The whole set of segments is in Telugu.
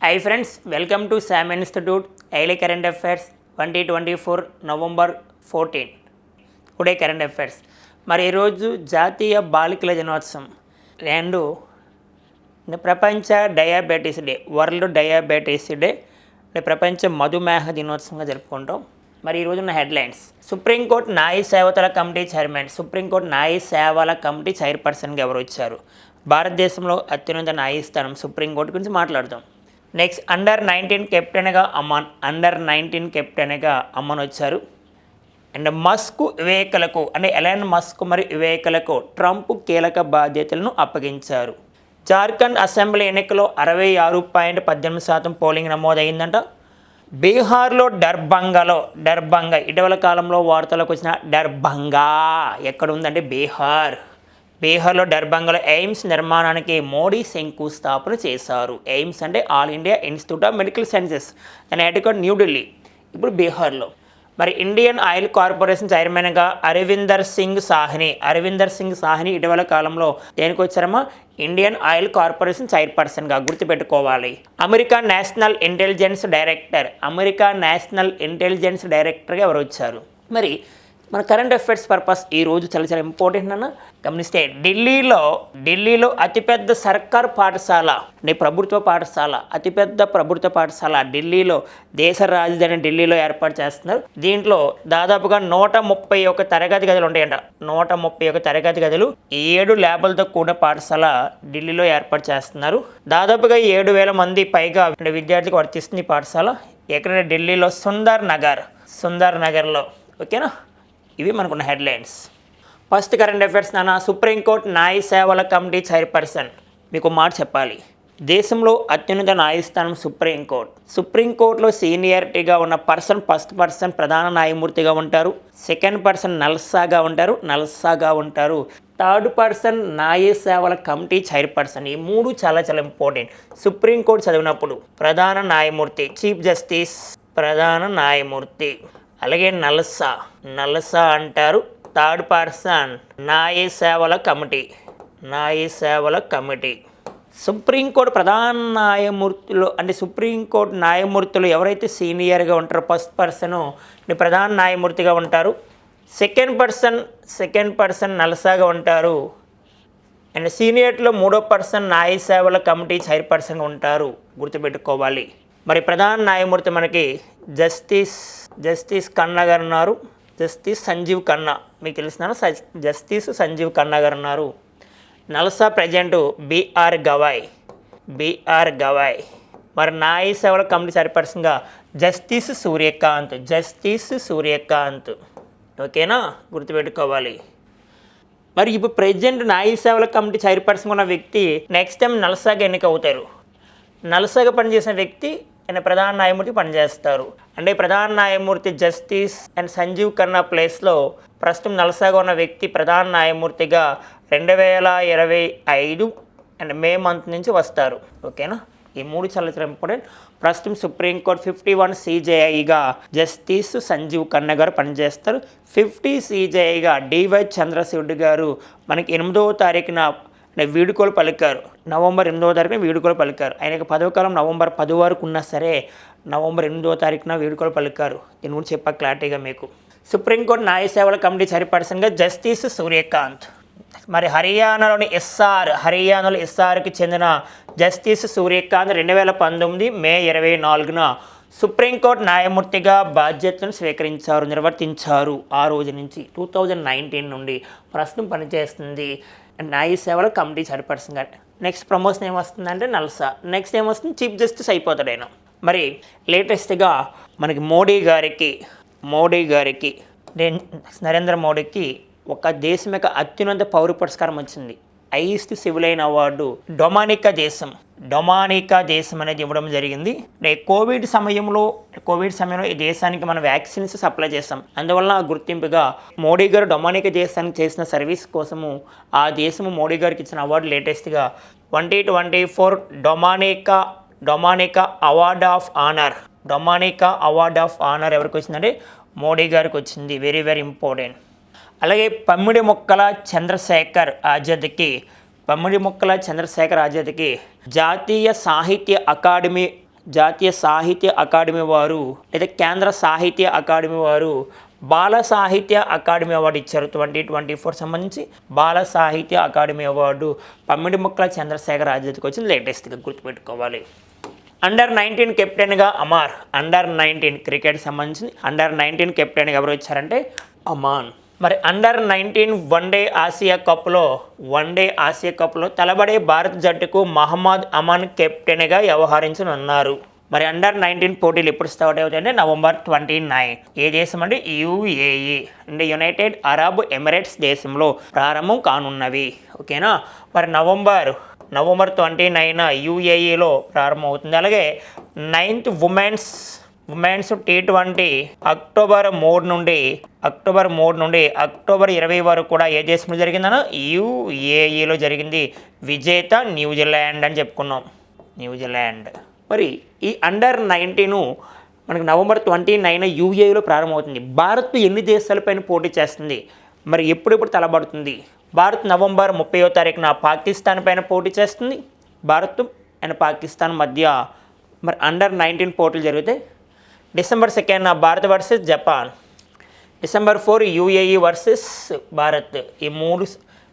Hi friends welcome to Sam institute daily current affairs twenty twenty four November fourteen today current affairs మరి ఈరోజు జాతీయ బాలికల దినోత్సవం. రెండు ప్రపంచ diabetes day world diabetes day ప్రపంచ మధుమేహ దినోత్సవంగా జరుపుకుంటాం. మరి ఈరోజు ఉన్న హెడ్లైన్స్. సుప్రీంకోర్టు న్యాయ సేవతల కమిటీ చైర్మన్ సుప్రీంకోర్టు న్యాయ సేవల కమిటీ చైర్పర్సన్గా ఎవరు వచ్చారు భారతదేశంలో అత్యున్నత న్యాయస్థానం సుప్రీంకోర్టు గురించి మాట్లాడదాం. నెక్స్ట్ అండర్ నైన్టీన్ కెప్టెన్గా అమ్మన్ అండర్ నైన్టీన్ కెప్టెన్గా అమ్మన్ వచ్చారు. అండ్ మస్క్ వివేకలకు అంటే ఎలాన్ మస్క్ మరియు వివేకలకు ట్రంప్ కీలక బాధ్యతలను అప్పగించారు. జార్ఖండ్ అసెంబ్లీ ఎన్నికలో అరవై ఆరు పాయింట్ పద్దెనిమిది శాతం పోలింగ్ నమోదైందంట. బీహార్లో డర్భంగాలో డర్బంగా ఇటీవల కాలంలో వార్తలకు వచ్చిన డర్బంగా ఎక్కడ ఉందంటే బీహార్? బీహార్లో డర్బంగాలో ఎయిమ్స్ నిర్మాణానికి మోడీ శంకుస్థాపన చేశారు. ఎయిమ్స్ అంటే all India institute of medical sciences. దాని హెడ్ న్యూఢిల్లీ ఇప్పుడు బీహార్లో. మరి ఇండియన్ ఆయిల్ కార్పొరేషన్ చైర్మన్గా అరవిందర్ సింగ్ సాహ్ని అరవిందర్ సింగ్ సాహ్ని ఇటీవల కాలంలో దేనికి వచ్చారమ్మా? ఇండియన్ ఆయిల్ కార్పొరేషన్ చైర్పర్సన్గా గుర్తుపెట్టుకోవాలి. America national intelligence director America national intelligence డైరెక్టర్గా ఎవరు వచ్చారు? మరి మన కరెంట్ అఫైర్స్ పర్పస్ ఈ రోజు చాలా చాలా ఇంపార్టెంట్ అన్న గమనిస్తే ఢిల్లీలో ఢిల్లీలో అతిపెద్ద సర్కార్ పాఠశాల అంటే ప్రభుత్వ పాఠశాల అతిపెద్ద ప్రభుత్వ పాఠశాల ఢిల్లీలో దేశ రాజధాని ఢిల్లీలో ఏర్పాటు చేస్తున్నారు. దీంట్లో దాదాపుగా నూట ముప్పై ఒక తరగతి గదులు ఉంటాయంట. నూట ముప్పై ఒక తరగతి గదులు ఏడు ల్యాబులతో కూడిన పాఠశాల ఢిల్లీలో ఏర్పాటు చేస్తున్నారు. దాదాపుగా ఏడు వేల మంది పైగా విద్యార్థికి విద్యార్థులకు వర్తిస్తుంది పాఠశాల. ఎక్కడ ఢిల్లీలో సుందర్ నగర్ సుందర్ నగర్లో. ఓకేనా? ఇవి మనకున్న హెడ్లైన్స్. ఫస్ట్ కరెంట్ అఫైర్స్ నాన్న సుప్రీంకోర్టు న్యాయ సేవల కమిటీ చైర్పర్సన్. మీకు మాట చెప్పాలి. దేశంలో అత్యున్నత న్యాయస్థానం సుప్రీంకోర్టు సుప్రీంకోర్టులో సీనియారిటీగా ఉన్న పర్సన్ ఫస్ట్ పర్సన్ ప్రధాన న్యాయమూర్తిగా ఉంటారు. సెకండ్ పర్సన్ నల్సాగా ఉంటారు. నల్సాగా ఉంటారు. థర్డ్ పర్సన్ న్యాయ సేవల కమిటీ చైర్పర్సన్. ఈ మూడు చాలా చాలా ఇంపార్టెంట్. సుప్రీంకోర్టు చదివినప్పుడు ప్రధాన న్యాయమూర్తి చీఫ్ జస్టిస్ ప్రధాన న్యాయమూర్తి. అలాగే నలసా నలసా అంటారు థర్డ్ పర్సన్ నాయ సేవల కమిటీ నాయ సేవల కమిటీ. సుప్రీంకోర్టు ప్రధాన న్యాయమూర్తులు అంటే సుప్రీంకోర్టు న్యాయమూర్తులు ఎవరైతే సీనియర్గా ఉంటారో ఫస్ట్ పర్సన్ ప్రధాన న్యాయమూర్తిగా ఉంటారు. సెకండ్ పర్సన్ సెకండ్ పర్సన్ నలసాగా ఉంటారు. అండ్ సీనియర్లో మూడో పర్సన్ న్యాయ సేవల కమిటీ చైర్పర్సన్గా ఉంటారు. గుర్తుపెట్టుకోవాలి. మరి ప్రధాన న్యాయమూర్తి మనకి జస్టిస్ జస్టిస్ కన్నగర్ గారు ఉన్నారు. జస్టిస్ సంజీవ్ ఖన్నా. మీకు తెలిసిన జస్టిస్ సంజీవ్ ఖన్నా గారు ఉన్నారు. NALSA present BR Gavai. BR Gavai. మరి నాయ సేవల కమిటీ చైర్పర్సన్గా జస్టిస్ సూర్యకాంత్. జస్టిస్ సూర్యకాంత్. ఓకేనా? గుర్తుపెట్టుకోవాలి. మరి ఇప్పుడు ప్రెసిడెంట్ న్యాయ సేవల కమిటీ చైర్పర్సన్ ఉన్న వ్యక్తి నెక్స్ట్ టైం నలసాగా ఎన్నిక అవుతారు నలసాగా పనిచేసిన వ్యక్తి ఆయన ప్రధాన న్యాయమూర్తి పనిచేస్తారు. అంటే ప్రధాన న్యాయమూర్తి జస్టిస్ అండ్ సంజీవ్ ఖన్నా ప్లేస్లో ప్రస్తుతం నలసాగా ఉన్న వ్యక్తి ప్రధాన న్యాయమూర్తిగా రెండు వేల ఇరవై ఐదు అండ్ మే మంత్ నుంచి వస్తారు. ఓకేనా? ఈ మూడు చాలా ఇంపార్టెంట్. ప్రస్తుతం సుప్రీంకోర్టు ఫిఫ్టీ వన్ సీజేఐగా జస్టిస్ సంజీవ్ ఖన్నా గారు పనిచేస్తారు. ఫిఫ్టీ సీజేఐగా డివై చంద్రశివుడు గారు మనకి ఎనిమిదవ తారీఖున వీడుకోలు పలికారు. నవంబర్ ఎనిమిదవ తారీఖున వీడుకోలు పలికారు. ఆయనకి పదవ కాలం నవంబర్ పది వరకు ఉన్నా సరే నవంబర్ ఎనిమిదవ తారీఖున వీడుకోలు పలికారు. దీని గురించి చెప్పా క్లారిటీగా మీకు. సుప్రీంకోర్టు న్యాయ సేవల కమిటీ చైర్పర్సన్గా జస్టిస్ సూర్యకాంత్. మరి హర్యానాలోని ఎస్ఆర్ హర్యానాలో ఎస్ఆర్కి చెందిన జస్టిస్ సూర్యకాంత్ రెండు వేల పంతొమ్మిది మే ఇరవై నాలుగున సుప్రీంకోర్టు న్యాయమూర్తిగా బాధ్యతను స్వీకరించారు నిర్వర్తించారు ఆ రోజు నుంచి. టూ థౌజండ్ నైన్టీన్ నుండి ప్రస్తుతం పనిచేస్తుంది న్యాయ సేవల కమిటీ చైర్పర్సన్గా నెక్స్ట్ ప్రమోషన్ ఏమొస్తుందంటే నల్సా. నెక్స్ట్ ఏమొస్తుంది చీఫ్ జస్టిస్ అయిపోతాడు ఆయన. మరి లేటెస్ట్గా మనకి మోడీ గారికి మోడీ గారికి నరేంద్ర మోడీకి ఒక దేశం యొక్క అత్యున్నత పౌర పురస్కారం వచ్చింది. హైయెస్ట్ సివిలైన్ అవార్డు డొమానికా దేశం డొమానికా దేశం అనేది ఇవ్వడం జరిగింది. కోవిడ్ సమయంలో కోవిడ్ సమయంలో ఈ దేశానికి మనం వ్యాక్సిన్స్ సప్లై చేస్తాం. అందువల్ల ఆ గుర్తింపుగా మోడీ గారు డొమానికా దేశానికి చేసిన సర్వీస్ కోసము ఆ దేశము మోడీ గారికి ఇచ్చిన అవార్డు లేటెస్ట్గా twenty twenty four Dominica Dominica award of honour. Dominica award of honour ఎవరికి వచ్చిందంటే మోడీ గారికి వచ్చింది. Very very important. అలాగే పమ్మిడి మొక్కల చంద్రశేఖర్ ఆజాద్కి పమ్మిడి మొక్కల చంద్రశేఖర్ ఆజాద్కి జాతీయ సాహిత్య అకాడమీ జాతీయ సాహిత్య అకాడమీ వారు లేదా కేంద్ర సాహిత్య అకాడమీ వారు బాల సాహిత్య అకాడమీ అవార్డు ఇచ్చారు. ట్వంటీ ట్వంటీ ఫోర్ సంబంధించి బాల సాహిత్య అకాడమీ అవార్డు పమ్మిడి ముక్కల చంద్రశేఖర్ ఆజాద్కి వచ్చి లేటెస్ట్గా గుర్తుపెట్టుకోవాలి. అండర్ నైన్టీన్ కెప్టెన్గా అమార్ అండర్ నైన్టీన్ క్రికెట్ సంబంధించి అండర్ నైన్టీన్ కెప్టెన్గా ఎవరు వచ్చారంటే అమాన్. మరి under nineteen one day Asia కప్లో వన్డే ఆసియా కప్లో తలబడే భారత జట్టుకు మహమ్మద్ అమాన్ కెప్టెన్గా వ్యవహరించనున్నారు. మరి అండర్ నైన్టీన్ పోటీలు ఎప్పుడు స్టార్ట్ అవుతాయంటే నవంబర్ ట్వంటీ నైన్ ఏ దేశం అంటే యుఏఈ అంటే యునైటెడ్ అరబ్ ఎమిరేట్స్ దేశంలో ప్రారంభం కానున్నవి. ఓకేనా? మరి నవంబర్ నవంబర్ ట్వంటీ నైన్ యూఏఈలో ప్రారంభమవుతుంది. అలాగే ninth women's women's T twenty October మూడు నుండి అక్టోబర్ మూడు నుండి అక్టోబర్ ఇరవై వరకు కూడా ఏ దేశంలో జరిగిందనో యూఏఈలో జరిగింది. విజేత న్యూజిలాండ్ అని చెప్పుకున్నాం. New Zealand. మరి ఈ అండర్ నైన్టీను మనకు నవంబర్ ట్వంటీ నైన్ యూఏఈలో ప్రారంభమవుతుంది. భారత్ ఎన్ని దేశాలపైన పోటీ చేస్తుంది? మరి ఎప్పుడెప్పుడు తలబడుతుంది భారత్ నవంబర్ ముప్పయో తారీఖున పాకిస్తాన్ పైన పోటీ చేస్తుంది. భారత్ అండ్ పాకిస్తాన్ మధ్య మరి అండర్ నైన్టీన్ పోటీలు జరిగితే December second Bharat versus Japan. December four UAE versus Bharat. ఈ మూడు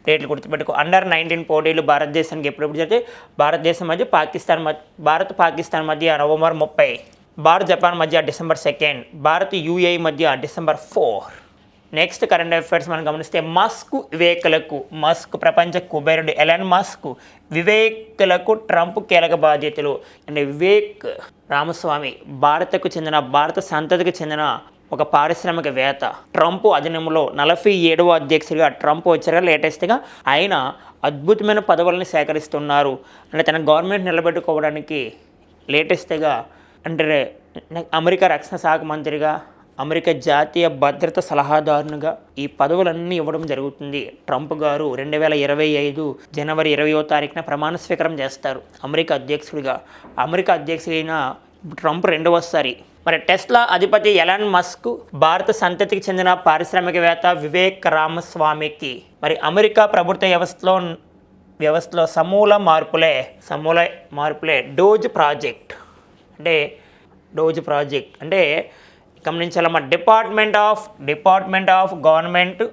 డేట్లు గుర్తుపెట్టుకో. అండర్ నైన్టీన్ పోటీలు భారతదేశానికి ఎప్పుడెప్పుడు జరిగితే భారతదేశం మధ్య పాకిస్తాన్ మధ్య భారత్ పాకిస్తాన్ మధ్య నవంబర్ ముప్పై. భారత్ జపాన్ మధ్య డిసెంబర్ సెకండ్. భారత్ యూఏఈ మధ్య December four. Next current affairs మనం గమనిస్తే మస్క్ వివేకులకు మస్క్ ప్రపంచ కుబేరుడు ఎలన్ మస్క్ వివేకులకు ట్రంప్ కీలక బాధ్యతలు. అంటే వివేక్ రామస్వామి భారతకు చెందిన భారత సంతతికి చెందిన ఒక పారిశ్రామికవేత్త ట్రంప్ అధీనంలో నలభై ఏడవ అధ్యక్షుడిగా ట్రంప్ వచ్చారు. లేటెస్ట్గా ఆయన అద్భుతమైన పదవులను సేకరిస్తున్నారు. అంటే తన గవర్నమెంట్ నిలబెట్టుకోవడానికి లేటెస్ట్గా అంటే అమెరికా రక్షణ శాఖ మంత్రిగా అమెరికా జాతీయ భద్రత సలహాదారునిగా ఈ పదవులన్నీ ఇవ్వడం జరుగుతుంది. ట్రంప్ గారు రెండు వేల ఇరవై ఐదు జనవరి ఇరవయో తారీఖున ప్రమాణ స్వీకారం చేస్తారు. అమెరికా అధ్యక్షుడిగా. అమెరికా అధ్యక్షుడైన ట్రంప్ రెండవసారి. మరి టెస్లా అధిపతి ఎలాన్ మస్క్ భారత సంతతికి చెందిన పారిశ్రామికవేత్త వివేక్ రామస్వామికి. మరి అమెరికా ప్రభుత్వ వ్యవస్థలో వ్యవస్థలో సమూల మార్పులే సమూల మార్పులే డోజ్ ప్రాజెక్ట్. అంటే డోజ్ ప్రాజెక్ట్. అంటే గమనించాలమ్మా. Department of department of government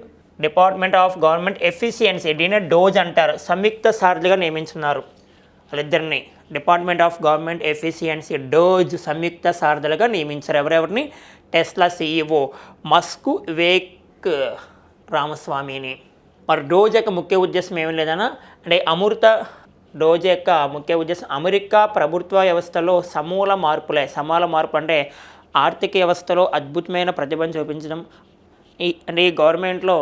department of government efficiency దీనే DOGE అంటారు. సంయుక్త సారథిగా నియమించున్నారు వాళ్ళిద్దరిని. Department of government efficiency DOGE సంయుక్త సారథులుగా నియమించారు. ఎవరెవరిని? టెస్లా సీఈఓ మస్కు వివేక్ రామస్వామిని మరి డోజ్ యొక్క ముఖ్య ఉద్దేశం ఏమీ లేదన్నా? అంటే అమృత డోజ్ యొక్క ముఖ్య ఉద్దేశం అమెరికా ప్రభుత్వ వ్యవస్థలో సమూల మార్పులే. సమూల మార్పు అంటే ఆర్థిక వ్యవస్థలో అద్భుతమైన ప్రతిభను చూపించడం ఈ అంటే ఈ గవర్నమెంట్లో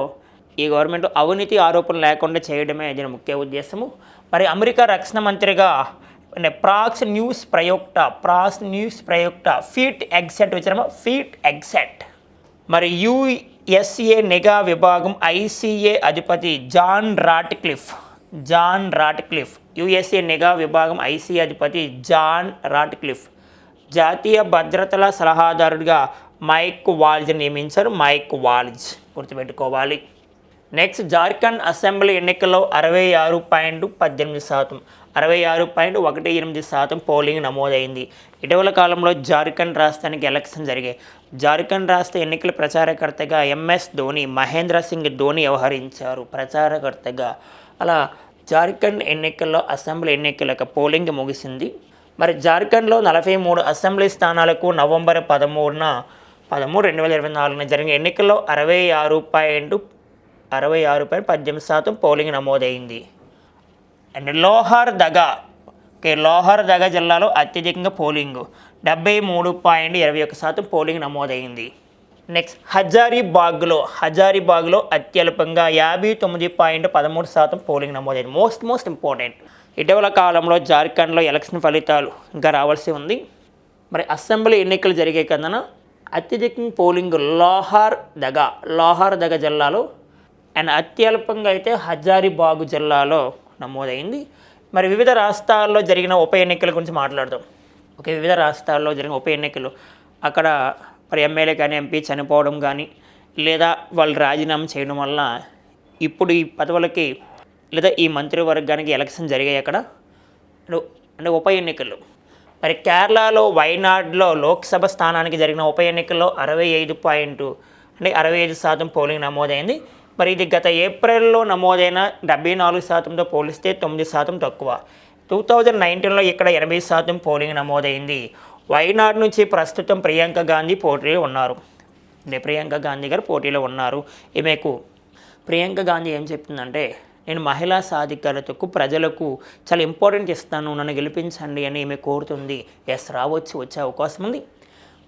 ఈ గవర్నమెంట్ అవినీతి ఆరోపణలు లేకుండా చేయడమే దీని ముఖ్య ఉద్దేశము. మరి అమెరికా రక్షణ మంత్రిగా ప్రాక్స్ న్యూస్ ప్రయోక్త ప్రాక్స్ న్యూస్ ప్రయోక్త ఫీట్ ఎగ్సెట్ విచారమా ఫీట్ ఎగ్సెట్ మరి యుఎస్ఏ నిఘా విభాగం ఐసీఏ అధిపతి John Ratcliffe John Ratcliffe USA నిఘా విభాగం ఐసీఏ అధిపతి జాన్ రాట్క్లిఫ్. జాతీయ భద్రతల సలహాదారుడిగా మైక్ వాల్జ్ నియమించారు. మైక్ వాల్జ్ గుర్తుపెట్టుకోవాలి. నెక్స్ట్ జార్ఖండ్ అసెంబ్లీ ఎన్నికల్లో అరవై ఆరు పాయింట్ పద్దెనిమిది శాతం అరవై ఆరు పాయింట్ ఒకటి ఎనిమిది శాతం పోలింగ్ నమోదైంది. ఇటీవల కాలంలో జార్ఖండ్ రాష్ట్రానికి ఎలక్షన్ జరిగాయి. జార్ఖండ్ రాష్ట్ర ఎన్నికల ప్రచారకర్తగా ఎంఎస్ ధోని మహేంద్ర సింగ్ ధోని వ్యవహరించారు. ప్రచారకర్తగా. అలా జార్ఖండ్ ఎన్నికల్లో అసెంబ్లీ ఎన్నికలకు పోలింగ్ ముగిసింది. మరి జార్ఖండ్లో నలభై మూడు అసెంబ్లీ స్థానాలకు నవంబర్ పదమూడున పదమూడు రెండు వేల ఇరవై నాలుగున జరిగిన ఎన్నికల్లో అరవై ఆరు పాయింట్ అరవై ఆరు పాయింట్ పద్దెనిమిది శాతం పోలింగ్ నమోదైంది. అండ్ లోహార్ దగా ఓకే లోహార్ దగా జిల్లాలో అత్యధికంగా పోలింగ్. డెబ్బై మూడు పాయింట్ ఇరవై ఒక శాతం పోలింగ్ నమోదైంది. నెక్స్ట్ హజారీబాగ్లో హజారీబాగ్లో అత్యల్పంగా యాభై తొమ్మిది పాయింట్ పదమూడు శాతం పోలింగ్ నమోదైంది. Most most important. ఇటీవల కాలంలో జార్ఖండ్లో ఎలక్షన్ ఫలితాలు ఇంకా రావాల్సి ఉంది. మరి అసెంబ్లీ ఎన్నికలు జరిగే కదన అత్యధికంగా పోలింగ్ లోహార్ దగ లోహార్ దగ జిల్లాలో అండ్ అత్యల్పంగా అయితే హజారీబాగు జిల్లాలో నమోదైంది. మరి వివిధ రాష్ట్రాల్లో జరిగిన ఉప ఎన్నికల గురించి మాట్లాడదాం. ఓకే వివిధ రాష్ట్రాల్లో జరిగిన ఉప ఎన్నికలు అక్కడ మరి ఎమ్మెల్యే కానీ ఎంపీ చనిపోవడం కానీ లేదా వాళ్ళు రాజీనామా చేయడం వల్ల ఇప్పుడు ఈ పదవులకి లేదా ఈ మంత్రివర్గానికి ఎలక్షన్ జరిగాయి అక్కడ? అంటే- ఉప ఎన్నికలు. మరి కేరళలో వైనాడ్లో లోక్సభ స్థానానికి జరిగిన ఉప ఎన్నికల్లో అరవై ఐదు పాయింట్ అంటే అరవై ఐదు శాతం పోలింగ్ నమోదైంది. మరి ఇది గత ఏప్రిల్లో నమోదైన డెబ్బై నాలుగు శాతంతో పోలిస్తే తొమ్మిది శాతం తక్కువ. టూ థౌజండ్ నైన్టీన్లో ఇక్కడ ఎనభై శాతం పోలింగ్ నమోదైంది. వైనాడ్ నుంచి ప్రస్తుతం ప్రియాంక గాంధీ పోటీలో ఉన్నారు. అంటే ప్రియాంక గాంధీ గారు పోటీలో ఉన్నారు. ఈమెకు ప్రియాంక గాంధీ ఏం చెప్తుందంటే నేను మహిళా సాధికారతకు ప్రజలకు చాలా ఇంపార్టెంట్ ఇస్తాను నన్ను గెలిపించండి అని ఈమె కోరుతుంది. ఎస్ రావచ్చు వచ్చే అవకాశం ఉంది.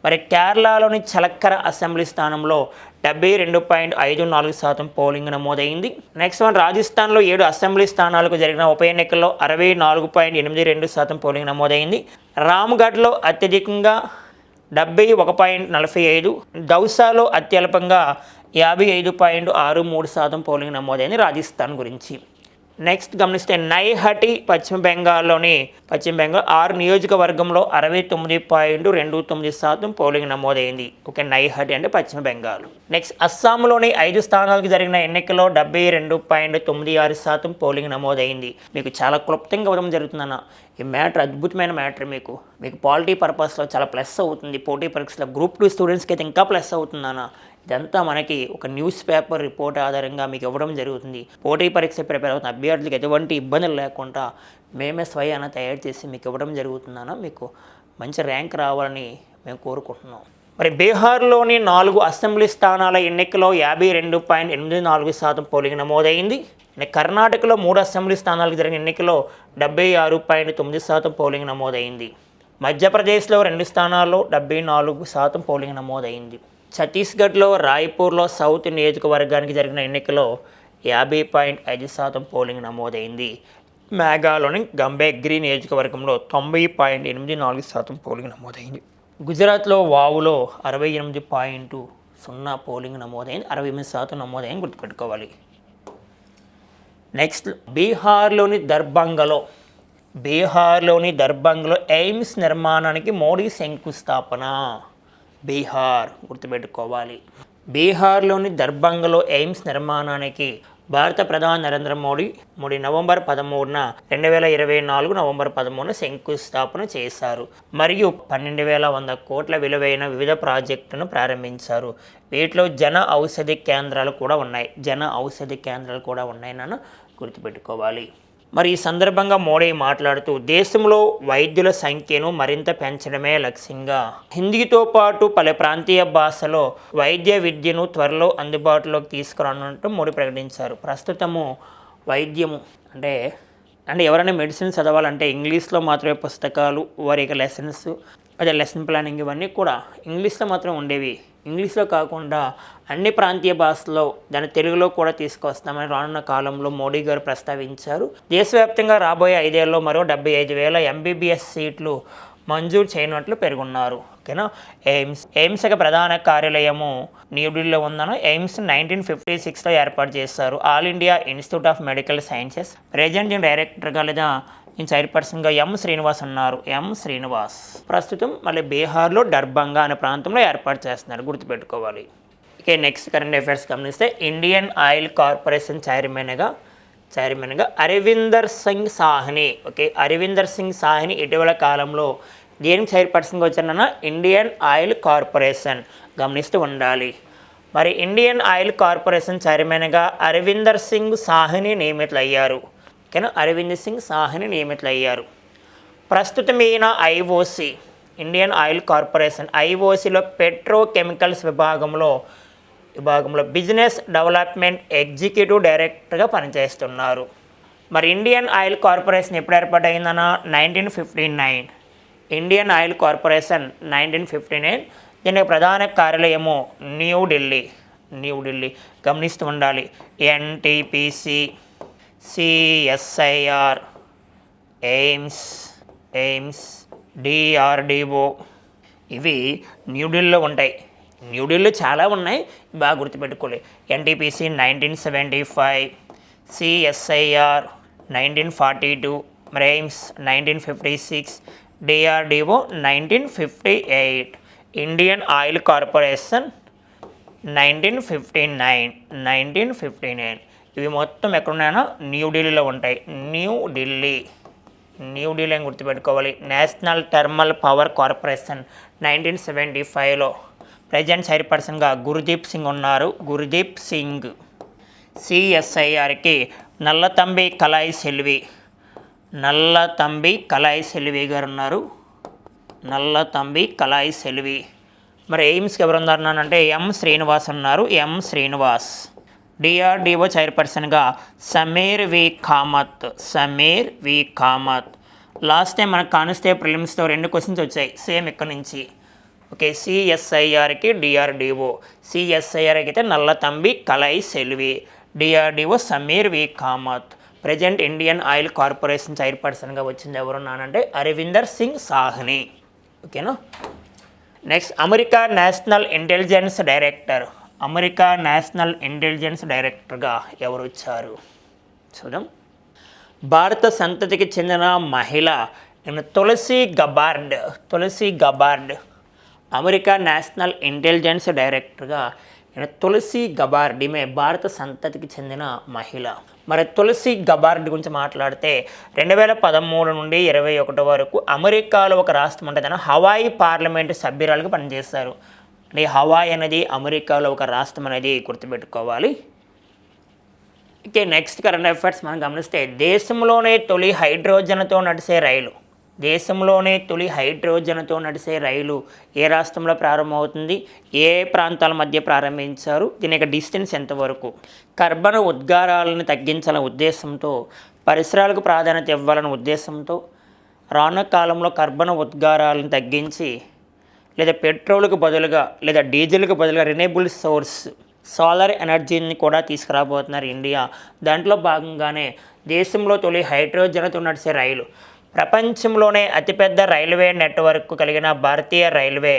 మరి కేరళలోని చలక్కర అసెంబ్లీ స్థానంలో డెబ్బై రెండు పాయింట్ ఐదు నాలుగు శాతం పోలింగ్ నమోదైంది. నెక్స్ట్ వన్ రాజస్థాన్లో ఏడు అసెంబ్లీ స్థానాలకు జరిగిన ఉప ఎన్నికల్లో అరవై నాలుగు పాయింట్ ఎనిమిది రెండు శాతం పోలింగ్ నమోదైంది. రామ్గఢ్లో అత్యధికంగా డెబ్బై ఒక పాయింట్ నలభై ఐదు. దౌసాలో అత్యల్పంగా యాభై ఐదు పాయింట్ ఆరు మూడు శాతం పోలింగ్ నమోదైంది రాజస్థాన్ గురించి. నెక్స్ట్ గమనిస్తే నైహటి పశ్చిమ బెంగాల్లోని పశ్చిమ బెంగాల్ ఆరు నియోజకవర్గంలో అరవై తొమ్మిది పాయింట్ రెండు తొమ్మిది శాతం పోలింగ్ నమోదైంది. ఓకే నైహటి అంటే పశ్చిమ బెంగాల్. నెక్స్ట్ అస్సాంలోని ఐదు స్థానాలకు జరిగిన ఎన్నికల్లో డెబ్బై రెండు పాయింట్ తొమ్మిది ఆరు శాతం పోలింగ్ నమోదైంది. మీకు చాలా క్లుప్తంగా ఇవ్వడం జరుగుతుందన్న. ఈ మ్యాటర్ అద్భుతమైన మ్యాటర్ మీకు. మీకు పాలిటీ పర్పస్లో చాలా ప్లస్ అవుతుంది. పోటీ పరీక్షలో గ్రూప్ టూ స్టూడెంట్స్కి అయితే ఇంకా ప్లస్ అవుతుందన్న. ఇదంతా మనకి ఒక న్యూస్ పేపర్ రిపోర్ట్ ఆధారంగా మీకు ఇవ్వడం జరుగుతుంది. పోటీ పరీక్ష ప్రిపేర్ అవుతున్న అభ్యర్థులకు ఎటువంటి ఇబ్బందులు లేకుండా మేమే స్వయాన తయారు చేసి మీకు ఇవ్వడం జరుగుతుందన్న మీకు మంచి ర్యాంక్ రావాలని మేము కోరుకుంటున్నాం. మరి బీహార్లోని నాలుగు అసెంబ్లీ స్థానాల ఎన్నికలో యాభై రెండు పాయింట్ ఎనిమిది నాలుగు శాతం పోలింగ్ నమోదైంది. కర్ణాటకలో మూడు అసెంబ్లీ స్థానాలకు జరిగిన ఎన్నికలో డెబ్బై ఆరు పాయింట్ తొమ్మిది శాతం పోలింగ్ నమోదైంది. మధ్యప్రదేశ్లో రెండు స్థానాల్లో డెబ్బై నాలుగు శాతం పోలింగ్ నమోదైంది. ఛత్తీస్గఢ్లో రాయ్పూర్లో సౌత్ నియోజకవర్గానికి జరిగిన ఎన్నికలో యాభై పాయింట్ ఐదు శాతం పోలింగ్ నమోదైంది. మేఘాలోని గంబేగ్రి నియోజకవర్గంలో తొంభై పాయింట్ ఎనిమిది నాలుగు శాతం పోలింగ్ నమోదైంది. గుజరాత్లో వావులో అరవై ఎనిమిది పాయింట్ సున్నా పోలింగ్ నమోదైంది. అరవై ఎనిమిది శాతం నమోదైంది గుర్తుపెట్టుకోవాలి. నెక్స్ట్ బీహార్లోని దర్భంగలో బీహార్లోని దర్భంగలో ఎయిమ్స్ నిర్మాణానికి మోడీ శంకుస్థాపన. బీహార్ గుర్తుపెట్టుకోవాలి. బీహార్లోని దర్భంగలో ఎయిమ్స్ నిర్మాణానికి భారత ప్రధాని నరేంద్ర మోడీ మోడీ నవంబర్ పదమూడున రెండు వేల ఇరవై నాలుగు నవంబర్ పదమూడున శంకుస్థాపన చేశారు. మరియు పన్నెండు వేల వంద కోట్ల విలువైన వివిధ ప్రాజెక్టులను ప్రారంభించారు. వీటిలో జన ఔషధి కేంద్రాలు కూడా ఉన్నాయి. జన ఔషధి కేంద్రాలు కూడా ఉన్నాయి నన్ను. గుర్తుపెట్టుకోవాలి. మరి ఈ సందర్భంగా మోడీ మాట్లాడుతూ దేశంలో వైద్యుల సంఖ్యను మరింత పెంచడమే లక్ష్యంగా. హిందీతో పాటు పలు ప్రాంతీయ భాషలో వైద్య విద్యను త్వరలో అందుబాటులోకి తీసుకురానున్నట్టు మోడీ ప్రకటించారు. ప్రస్తుతము వైద్యము అంటే అంటే ఎవరైనా మెడిసిన్ చదవాలంటే ఇంగ్లీష్లో మాత్రమే పుస్తకాలు వారి యొక్క లెసన్స్ అదే లెసన్ ప్లానింగ్ ఇవన్నీ కూడా ఇంగ్లీష్లో మాత్రం ఉండేవి. ఇంగ్లీష్లో కాకుండా అన్ని ప్రాంతీయ భాషల్లో దాన్ని తెలుగులో కూడా తీసుకొస్తామని రానున్న కాలంలో మోడీ గారు ప్రస్తావించారు. దేశవ్యాప్తంగా రాబోయే ఐదేళ్ళలో మరో డెబ్బై ఐదు వేల ఎంబీబీఎస్ సీట్లు మంజూరు చేయనట్లు పేర్కొన్నారు. ఓకేనా? ఎయిమ్స్ ఎయిమ్స్ యొక్క ప్రధాన కార్యాలయము న్యూఢిల్లీలో ఉందను ఎయిమ్స్ నైన్టీన్ ఫిఫ్టీ సిక్స్లో ఏర్పాటు చేశారు. All India institute of medical sciences. Present డైరెక్టర్గా లేదా ఈయన చైర్పర్సన్గా ఎం శ్రీనివాస్ ఉన్నారు ఎం శ్రీనివాస్. ప్రస్తుతం మళ్ళీ బీహార్లో డర్బంగా అనే ప్రాంతంలో ఏర్పాటు చేస్తున్నారు. గుర్తుపెట్టుకోవాలి. ఇక నెక్స్ట్ కరెంట్ అఫైర్స్ గమనిస్తే ఇండియన్ ఆయిల్ కార్పొరేషన్ చైర్మన్గా చైర్మన్గా అరవిందర్ సింగ్ సాహ్ని. ఓకే అరవిందర్ సింగ్ సాహ్ని ఇటీవల కాలంలో దేనికి చైర్పర్సన్గా వచ్చారన్న ఇండియన్ ఆయిల్ కార్పొరేషన్ గమనిస్తూ ఉండాలి. మరి ఇండియన్ ఆయిల్ కార్పొరేషన్ చైర్మన్గా అరవిందర్ సింగ్ సాహ్ని నియమితులయ్యారు. కెన అరవింద్ సింగ్ సాహ్ని నియమితులయ్యారు. ప్రస్తుతం ఈయన ఐఓసి ఇండియన్ ఆయిల్ కార్పొరేషన్ ఐఓసిలో పెట్రోకెమికల్స్ విభాగంలో విభాగంలో బిజినెస్ డెవలప్మెంట్ ఎగ్జిక్యూటివ్ డైరెక్టర్గా పనిచేస్తున్నారు. మరి ఇండియన్ ఆయిల్ కార్పొరేషన్ ఎప్పుడు ఏర్పాటైందన్న? Nineteen fifty nine. Indian oil corporation nineteen fifty nine. దీనికి ప్రధాన కార్యాలయము న్యూఢిల్లీ న్యూఢిల్లీ గమనిస్తూ ఉండాలి. NTPC CSIR AIIMS AIIMS DRDO ఇవి న్యూఢిల్లీలో ఉంటాయి. న్యూఢిల్లీలో చాలా ఉన్నాయి. బాగా గుర్తుపెట్టుకోలే. NTPC nineteen seventy five CSIR nineteen forty two AIIMS nineteen fifty six DRDO nineteen fifty eight Indian oil corporation nineteen fifty nine nineteen fifty nine ఇవి మొత్తం ఎక్కడున్నాయో న్యూఢిల్లీలో ఉంటాయి. న్యూఢిల్లీ న్యూఢిల్లీ అని గుర్తుపెట్టుకోవాలి. National thermal power corporation nineteen seventy ఫైవ్లో. ప్రజెంట్ చైర్పర్సన్గా గురుదీప్ సింగ్ ఉన్నారు. గురుదీప్ సింగ్ సిఎస్ఐఆర్కి నల్లతంబి కలాయి సెల్వి. నల్లతంబి కలాయి సెల్వి గారు ఉన్నారు. నల్లతంబి కలాయి సెల్వి. మరి ఎయిమ్స్కి ఎవరు ఉన్నారు అంటే ఎం శ్రీనివాస్ ఉన్నారు. ఎం శ్రీనివాస్. డిఆర్డిఓ చైర్పర్సన్గా Sameer V Kamat Sameer V Kamat. Last time మనకు కానిస్తే ప్రిలిమ్స్తో రెండు క్వశ్చన్స్ వచ్చాయి. సేమ్ ఇక్కడ నుంచి. ఓకే సిఎస్ఐఆర్కి డిఆర్డిఓ సిఎస్ఐఆర్కి అయితే Nallathambi Kalai Selvi. DRDO Sameer V Kamat. Present Indian oil corporation చైర్పర్సన్గా వచ్చింది ఎవరున్నానంటే అరవిందర్ సింగ్ సాహ్ని. ఓకేనా next America national intelligence director America national intelligence డైరెక్టర్గా ఎవరు వచ్చారు చూద్దాం. భారత సంతతికి చెందిన మహిళ Tulsi Gabbard Tulsi Gabbard. America national intelligence డైరెక్టర్గా ఈయన తులసి గబార్డ్ ఈమె భారత సంతతికి చెందిన మహిళ. మరి తులసి గబార్డ్ గురించి మాట్లాడితే రెండు వేల పదమూడు నుండి ఇరవై ఒకటి వరకు అమెరికాలో ఒక రాష్ట్రం ఉంటుందని హవాయి పార్లమెంటు సభ్యురాలుగా పనిచేస్తారు అంటే హవాయ్ అనేది అమెరికాలో ఒక రాష్ట్రం అనేది గుర్తుపెట్టుకోవాలి. అయితే నెక్స్ట్ కరెంట్ అఫైర్స్ మనం గమనిస్తే దేశంలోనే తొలి హైడ్రోజన్తో నడిచే రైలు. దేశంలోనే తొలి హైడ్రోజన్తో నడిచే రైలు ఏ రాష్ట్రంలో ప్రారంభమవుతుంది? ఏ ప్రాంతాల మధ్య ప్రారంభించారు? దీని యొక్క డిస్టెన్స్ ఎంతవరకు కర్బన ఉద్గారాలను తగ్గించాలనే ఉద్దేశంతో పరిసరాలకు ప్రాధాన్యత ఇవ్వాలనే ఉద్దేశంతో రానున్న కాలంలో కర్బన ఉద్గారాలను తగ్గించి లేదా పెట్రోల్కు బదులుగా లేదా డీజిల్కు బదులుగా రినేబుల్ సోర్స్ సోలార్ ఎనర్జీని కూడా తీసుకురాబోతున్నారు ఇండియా. దాంట్లో భాగంగానే దేశంలో తొలి హైడ్రోజన్తో నడిచే రైలు. ప్రపంచంలోనే అతిపెద్ద రైల్వే నెట్వర్క్ కలిగిన భారతీయ రైల్వే.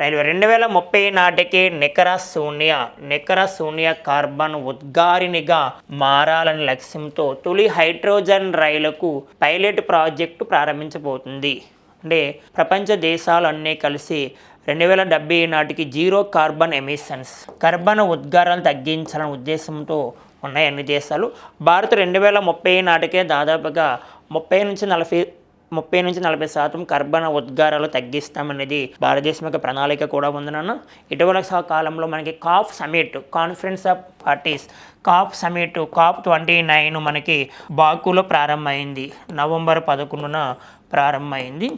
రైల్వే రెండు వేల ముప్పై నాటికి నికర శూన్య నికర శూన్య కార్బన్ ఉద్గారినిగా మారాలని లక్ష్యంతో తొలి హైడ్రోజన్ రైలుకు పైలట్ ప్రాజెక్టు ప్రారంభించబోతుంది. అంటే ప్రపంచ దేశాలన్నీ కలిసి రెండు వేల డెబ్బై నాటికి జీరో కార్బన్ ఎమిషన్స్ కర్బన ఉద్గారాలు తగ్గించాలనే ఉద్దేశంతో ఉన్నాయి అన్ని దేశాలు. భారత్ రెండు వేల ముప్పై నాటికే దాదాపుగా ముప్పై నుంచి నలభై ముప్పై నుంచి నలభై శాతం కర్బన ఉద్గారాలు తగ్గిస్తామనేది భారతదేశం యొక్క ప్రణాళిక కూడా ఉందన్న ఇటీవల కాలంలో మనకి COP summit conference of parties COP summit COP twenty nine మనకి బాకులో ప్రారంభమైంది. నవంబర్ పదకొండున ప్రారంభమైంది.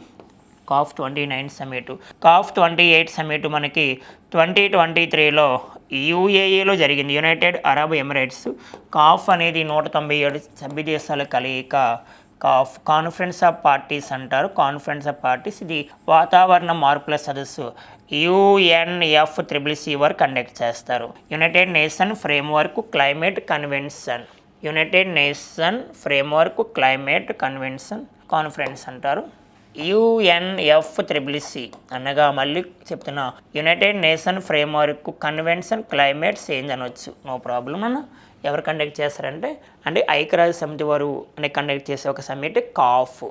COP twenty nine summit. COP twenty eight summit మనకి ట్వంటీ ట్వంటీ త్రీలో యూఏఏలో జరిగింది. United Arab Emirates. కాఫ్ అనేది నూట తొంభై ఏడు సభ్య దేశాల కలయిక కాఫ్. కాన్ఫరెన్స్ ఆఫ్ పార్టీస్ అంటారు. Conference of parties. ఇది వాతావరణ మార్పుల సదస్సు. UNF triple C C conduct చేస్తారు. United Nation framework climate convention. United Nation framework climate convention conference అంటారు. యుఎన్ఎఫ్ త్రిబుల్ సి అనగా మళ్ళీ చెప్తున్నా United Nation framework convention climate change అనొచ్చు. నో ప్రాబ్లం అన్న. ఎవరు కండక్ట్ చేస్తారంటే అంటే ఐక్యరాజ్య సమితి వారు అని కండక్ట్ చేసే ఒక సమిట్ కాఫ్.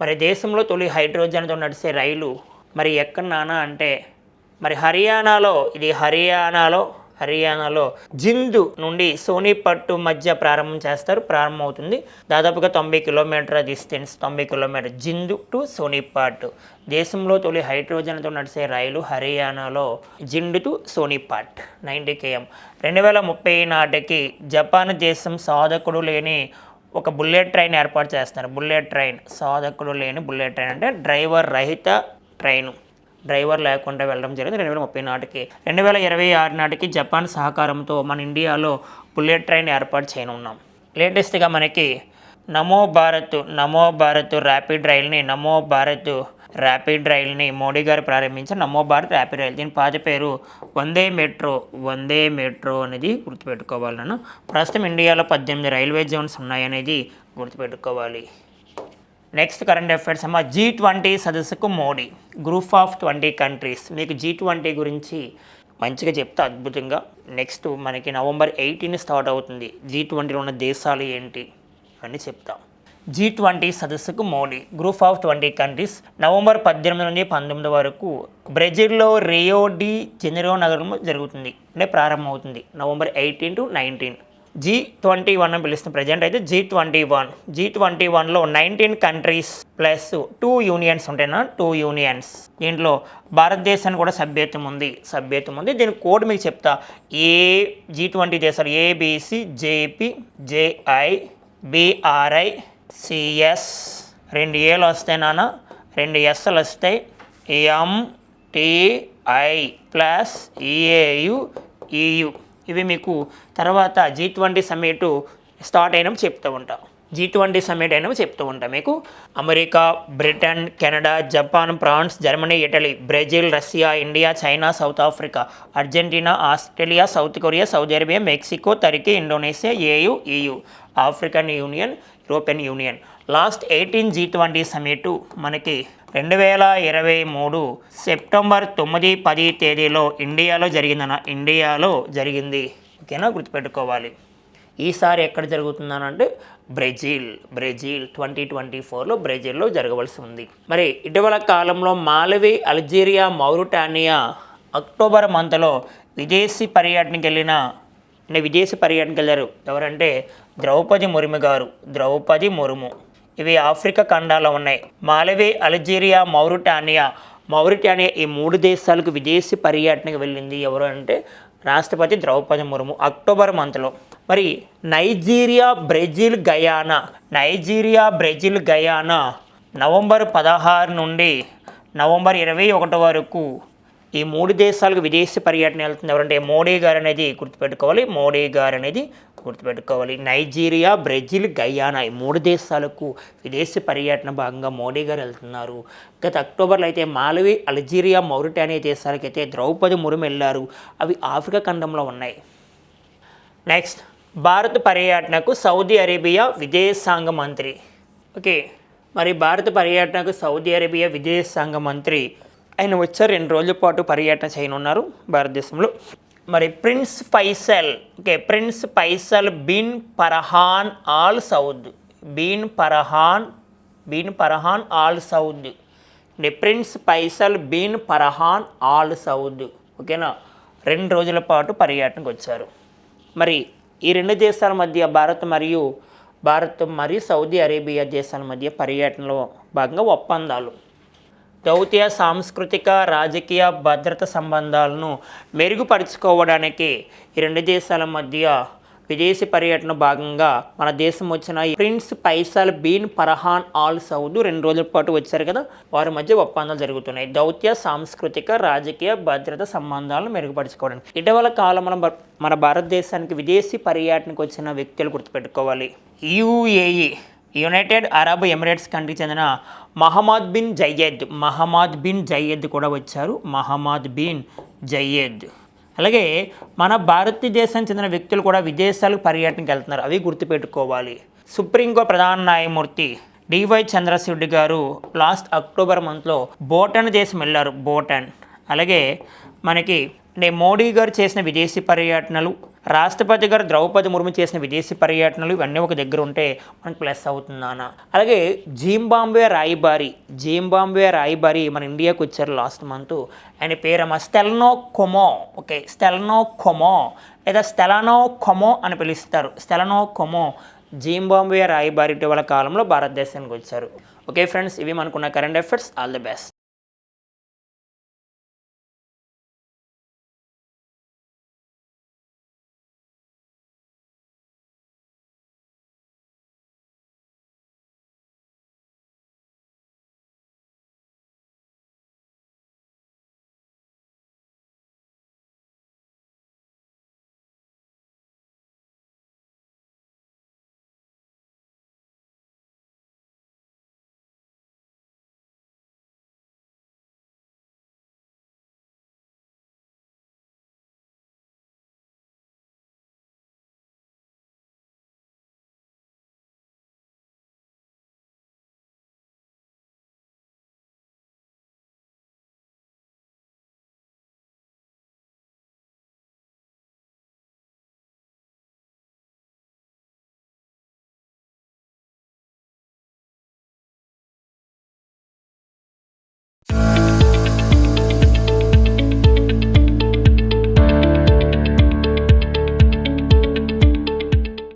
మరి దేశంలో తొలి హైడ్రోజన్తో నడిచే రైలు మరి ఎక్కడ నానా అంటే మరి హర్యానాలో ఇది హర్యానాలో హర్యానాలో జిందు నుండి సోనీపట్టు మధ్య ప్రారంభం చేస్తారు. ప్రారంభమవుతుంది. దాదాపుగా తొంభై కిలోమీటర్ డిస్టెన్స్ తొంభై కిలోమీటర్ జిందు టు సోనీపాట్ దేశంలో తొలి హైడ్రోజన్తో నడిచే రైలు హర్యానాలో Jind to Sonipat ninety KM. రెండు వేల ముప్పై నాటికి జపాన్ దేశం సాధకుడు లేని ఒక బుల్లెట్ ట్రైన్ ఏర్పాటు చేస్తున్నారు బుల్లెట్ ట్రైన్ సాధకుడు లేని బుల్లెట్ ట్రైన్ అంటే డ్రైవర్ రహిత ట్రైను. డ్రైవర్ లేకుండా వెళ్ళడం జరిగింది. రెండు వేల ముప్పై నాటికి రెండు వేల ఇరవై ఆరు నాటికి జపాన్ సహకారంతో మన ఇండియాలో బుల్లెట్ ట్రైన్ ఏర్పాటు చేయనున్నాం. లేటెస్ట్గా మనకి నమో భారత్ నమో భారత్ ర్యాపిడ్ రైల్ని నమో భారత్ ర్యాపిడ్ రైల్ని మోడీ గారు ప్రారంభించిన నమో భారత్ ర్యాపిడ్ రైల్. దీని పాత పేరు వందే మెట్రో వందే మెట్రో అనేది గుర్తుపెట్టుకోవాలి నన్ను. ప్రస్తుతం ఇండియాలో పద్దెనిమిది రైల్వే జోన్స్ ఉన్నాయనేది గుర్తుపెట్టుకోవాలి. నెక్స్ట్ కరెంట్ అఫైర్స్ అమ్మ జీ ట్వంటీ సదస్సుకు Modi. Group of twenty countries మీకు జీ ట్వంటీ గురించి మంచిగా చెప్తా అద్భుతంగా. నెక్స్ట్ మనకి నవంబర్ ఎయిటీన్ స్టార్ట్ అవుతుంది. జీ ట్వంటీలో ఉన్న దేశాలు ఏంటి అని చెప్తాం. జీ ట్వంటీ సదస్సుకు Modi. Group of twenty countries November పద్దెనిమిది నుండి పంతొమ్మిది వరకు బ్రెజిల్లో రియో డి జెనిరో నగరంలో జరుగుతుంది. అంటే ప్రారంభమవుతుంది. November eighteen to nineteen G twenty one అని పిలుస్తుంది. ప్రజెంట్ అయితే G twenty one G twenty వన్లో nineteen countries plus two unions ఉంటాయినా two unions దీంట్లో భారతదేశానికి కూడా సభ్యత్వం ఉంది. సభ్యత్వం ఉంది. దీని కోడ్ మీకు చెప్తా. ఏ జీ ట్వంటీ దేశాలు ABC JP JI BRI CS రెండు ఏలు వస్తాయి నాన్న. రెండు ఎస్ఎలు వస్తాయి. ఎంటిఐ ప్లస్ ఈఏయు ఈయు ఇవి మీకు తర్వాత జీ ట్వంటీ సమ్మిట్ స్టార్ట్ అయినప్పుడు చెప్తూ ఉంటాం. జీ ట్వంటీ సమ్మిట్ అయినప్పుడు చెప్తూ ఉంటాం. మీకు America Britain Canada Japan France Germany Italy Brazil Russia India China South Africa Argentina Australia South Korea Saudi Arabia Mexico Turkey Indonesia AU EU African union European union. Last eighteen G twenty summit మనకి రెండు వేల ఇరవై మూడు సెప్టెంబర్ తొమ్మిది పది తేదీలో ఇండియాలో జరిగిందన్న ఇండియాలో జరిగింది. ఓకేనా? గుర్తుపెట్టుకోవాలి. ఈసారి ఎక్కడ జరుగుతుందనంటే బ్రెజిల్. బ్రెజిల్ ట్వంటీ ట్వంటీ ఫోర్లో బ్రెజిల్లో జరగవలసి ఉంది. మరి ఇటీవల కాలంలో మాలవి అల్జీరియా మౌరిటానియా అక్టోబర్ మంత్లో విదేశీ పర్యటనకి వెళ్ళిన అంటే విదేశీ పర్యటనకి వెళ్ళారు. ఎవరంటే ద్రౌపది ముర్ము గారు. ద్రౌపది ముర్ము. ఇవి ఆఫ్రికా ఖండాల్లో ఉన్నాయి. Malvi Algeria Mauritania. మౌరిటానియా ఈ మూడు దేశాలకు విదేశీ పర్యటనకు వెళ్ళింది ఎవరు అంటే రాష్ట్రపతి ద్రౌపది ముర్ము అక్టోబర్ మంత్లో. మరి Nigeria Brazil Guyana? Nigeria Brazil Guyana? November పదహారు నుండి నవంబర్ ఇరవై ఒకటి వరకు ఈ మూడు దేశాలకు విదేశీ పర్యటన వెళ్తుంది ఎవరంటే మోడీ గారు అనేది గుర్తుపెట్టుకోవాలి. మోడీ గారు అనేది గుర్తుపెట్టుకోవాలి. నైజీరియా బ్రెజిల్ గయానా ఈ మూడు దేశాలకు విదేశీ పర్యటన భాగంగా మోడీ గారు వెళ్తున్నారు. గత అక్టోబర్లో అయితే మాలవి అల్జీరియా మౌరిటానియా దేశాలకైతే ద్రౌపది ముర్ము వెళ్ళారు. అవి ఆఫ్రికా ఖండంలో ఉన్నాయి. నెక్స్ట్ భారత పర్యటనకు సౌదీ అరేబియా విదేశాంగ మంత్రి. ఓకే మరి భారత పర్యటనకు సౌదీ అరేబియా విదేశాంగ మంత్రి ఆయన వచ్చారు. రెండు రోజుల పాటు పర్యటన చేయనున్నారు భారతదేశంలో. మరి prince Faisal okay prince Faisal bin Farhan Al Saud. Bin Farhan bin Farhan Al Saud. అంటే prince Faisal bin Farhan Al Saud. ఓకేనా? రెండు రోజుల పాటు పర్యటనకు వచ్చారు. మరి ఈ రెండు దేశాల మధ్య భారత్ మరియు భారత్ మరియు సౌదీ అరేబియా దేశాల మధ్య పర్యటనలో భాగంగా ఒప్పందాలు. దౌత్య సాంస్కృతిక రాజకీయ భద్రత సంబంధాలను మెరుగుపరుచుకోవడానికి ఈ రెండు దేశాల మధ్య విదేశీ పర్యటన భాగంగా మన దేశం వచ్చిన ప్రిన్స్ పైసల్ బీన్ పరహాన్ ఆల్ సౌద్ రెండు రోజుల పాటు వచ్చారు కదా. వారి మధ్య ఒప్పందాలు జరుగుతున్నాయి. దౌత్య సాంస్కృతిక రాజకీయ భద్రత సంబంధాలను మెరుగుపరుచుకోవడానికి. ఇటీవల కాలంలో మన- మన భారతదేశానికి విదేశీ పర్యటనకు వచ్చిన వ్యక్తులు గుర్తుపెట్టుకోవాలి. యుఏఈ యునైటెడ్ అరబ్ ఎమిరేట్స్ కంట్రీకి చెందిన Mohammed bin Zayed. Mohammed bin Zayed కూడా వచ్చారు. Mohammed bin Zayed. అలాగే మన భారతదేశానికి చెందిన వ్యక్తులు కూడా విదేశాలకు పర్యటనకి వెళ్తున్నారు. అవి గుర్తుపెట్టుకోవాలి. సుప్రీంకోర్టు ప్రధాన న్యాయమూర్తి డివై చంద్రశెడ్డి గారు లాస్ట్ అక్టోబర్ మంత్లో బోటన్ దేశం వెళ్ళారు. భూటాన్ అలాగే మనకి అంటే మోడీ గారు చేసిన విదేశీ పర్యటనలు రాష్ట్రపతి గారు ద్రౌపది ముర్ము చేసిన విదేశీ పర్యటనలు ఇవన్నీ ఒక దగ్గర ఉంటే మనకు ప్లస్ అవుతుందానా అలాగే జింబాంబే రాయిబారి జింబాంబే రాయిబారి మన ఇండియాకి వచ్చారు లాస్ట్ మంత్. ఆయన పేరమ్మ స్టెల్నో కొమో ఓకే స్టెల్నో కొమో లేదా స్టెలనో కొమో అని పిలుస్తారు. స్టెలనో కొమో జింబాంబే రాయిబారి ఇటీవల కాలంలో భారతదేశానికి వచ్చారు. ఓకే ఫ్రెండ్స్ ఇవి మనకున్న current affairs all the best